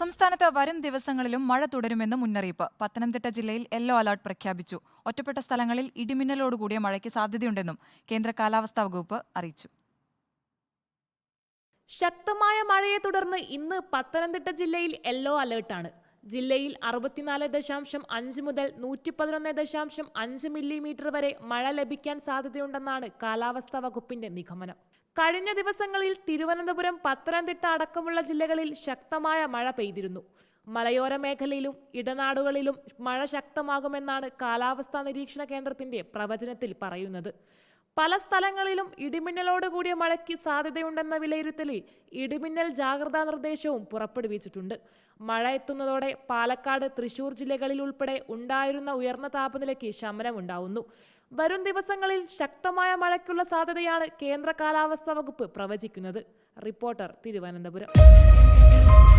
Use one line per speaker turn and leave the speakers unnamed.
സംസ്ഥാനത്ത് വരും ദിവസങ്ങളിലും മഴ തുടരുമെന്ന് മുന്നറിയിപ്പ് പത്തനംതിട്ട ജില്ലയിൽ യെല്ലോ അലർട്ട് പ്രഖ്യാപിച്ചു ഒറ്റപ്പെട്ട സ്ഥലങ്ങളിൽ ഇടിമിന്നലോടുകൂടിയ മഴയ്ക്ക് സാധ്യതയുണ്ടെന്നും കേന്ദ്ര കാലാവസ്ഥാ വകുപ്പ് അറിയിച്ചു
ശക്തമായ മഴയെ തുടർന്ന് ഇന്ന് പത്തനംതിട്ട ജില്ലയിൽ യെല്ലോ അലേർട്ടാണ് ജില്ലയിൽ അറുപത്തിനാല് ദശാംശം അഞ്ച് മുതൽ നൂറ്റി പതിനൊന്ന് ദശാംശം അഞ്ച് മില്ലിമീറ്റർ വരെ മഴ ലഭിക്കാൻ സാധ്യതയുണ്ടെന്നാണ് കാലാവസ്ഥാ വകുപ്പിന്റെ നിഗമനം കഴിഞ്ഞ ദിവസങ്ങളിൽ തിരുവനന്തപുരം പത്തനംതിട്ട അടക്കമുള്ള ജില്ലകളിൽ ശക്തമായ മഴ പെയ്തിരുന്നു മലയോര മേഖലയിലും ഇടനാടുകളിലും മഴ ശക്തമാകുമെന്നാണ് കാലാവസ്ഥാ നിരീക്ഷണ കേന്ദ്രത്തിന്റെ പ്രവചനത്തിൽ പറയുന്നത് പല സ്ഥലങ്ങളിലും ഇടിമിന്നലോട് കൂടിയ മഴയ്ക്ക് സാധ്യതയുണ്ടെന്ന വിലയിരുത്തലിൽ ഇടിമിന്നൽ ജാഗ്രതാ നിർദ്ദേശവും പുറപ്പെടുവിച്ചിട്ടുണ്ട് മഴ എത്തുന്നതോടെ പാലക്കാട് തൃശൂർ ജില്ലകളിൽ ഉൾപ്പെടെ ഉണ്ടായിരുന്ന ഉയർന്ന താപനിലയ്ക്ക് ശമനമുണ്ടാവുന്നു വരും ദിവസങ്ങളിൽ ശക്തമായ മഴയ്ക്കുള്ള സാധ്യതയാണ് കേന്ദ്ര കാലാവസ്ഥാ വകുപ്പ് പ്രവചിക്കുന്നത് റിപ്പോർട്ടർ തിരുവനന്തപുരം